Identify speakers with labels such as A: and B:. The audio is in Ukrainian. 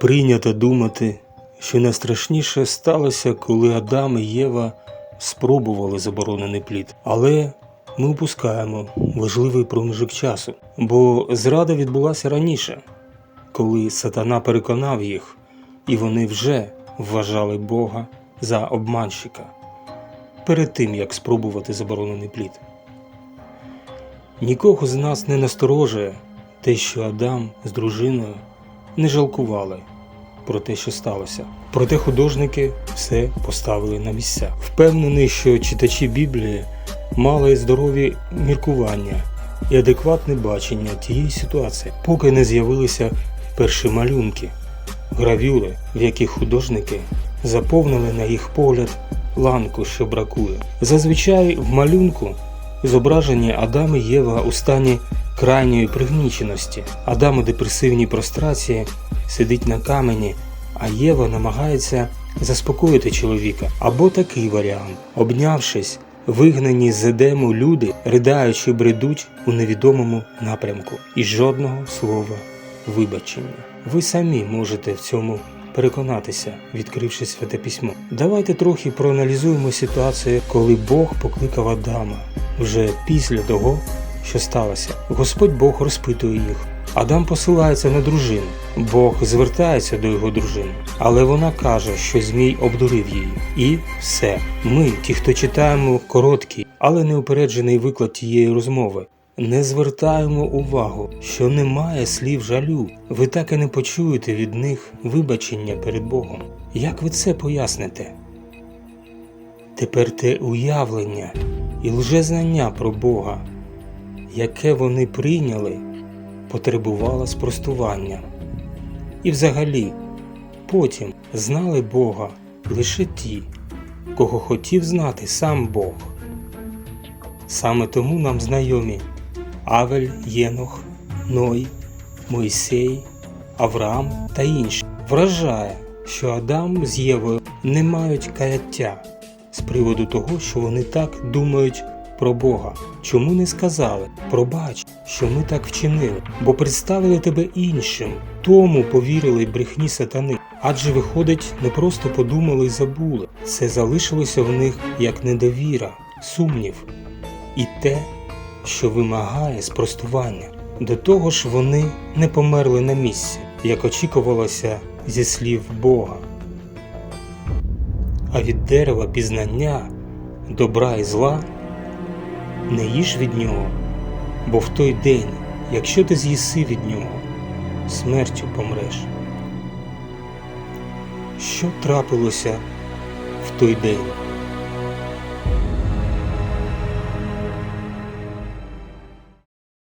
A: Прийнято думати, що найстрашніше сталося, коли Адам і Єва спробували заборонений плід. Але ми упускаємо важливий проміжок часу, бо зрада відбулася раніше, коли сатана переконав їх, і вони вже вважали Бога за обманщика перед тим, як спробувати заборонений плід. Нікого з нас не насторожує те, що Адам з дружиною не жалкували про те, що сталося. Проте художники все поставили на місця. Впевнений, що читачі Біблії мали здорові міркування і адекватне бачення тієї ситуації, поки не з'явилися перші малюнки, гравюри, в яких художники заповнили на їх погляд ланку, що бракує. Зазвичай в малюнку зображені Адам і Єва у стані крайньої пригніченості. Адам у депресивній прострації сидить на камені, а Єва намагається заспокоїти чоловіка. Або такий варіант. Обнявшись, вигнані з Едему люди, riдаючи, бредуть у невідомому напрямку. І жодного слова вибачення. Ви самі можете в цьому переконатися, відкривши святе письмо. Давайте трохи проаналізуємо ситуацію, коли Бог покликав Адама вже після того, що сталося. Господь Бог розпитує їх. Адам посилається на дружину. Бог звертається до його дружини, але вона каже, що Змій обдурив її. І все. Ми, ті, хто читаємо короткий, але неупереджений виклад тієї розмови, не звертаємо увагу, що немає слів жалю. Ви так і не почуєте від них вибачення перед Богом. Як ви це поясните? Тепер те уявлення і лжезнання про Бога, яке вони прийняли, потребувало спростування. І взагалі, потім знали Бога лише ті, кого хотів знати сам Бог. Саме тому нам знайомі Авель, Єнох, Ной, Мойсей, Авраам та інші. Вражає, що Адам з Євою не мають каяття з приводу того, що вони так думають про Бога. Чому не сказали пробач, що ми так вчинили, бо представили тебе іншим, тому повірили брехні сатани. Адже виходить, не просто подумали і забули. Це залишилося в них як недовіра, сумнів і те, що вимагає спростування. До того ж, вони не померли на місці, як очікувалося зі слів Бога. А від дерева пізнання добра і зла не їж від нього, бо в той день, якщо ти з'їси від нього, смертю помреш. Що трапилося в той день?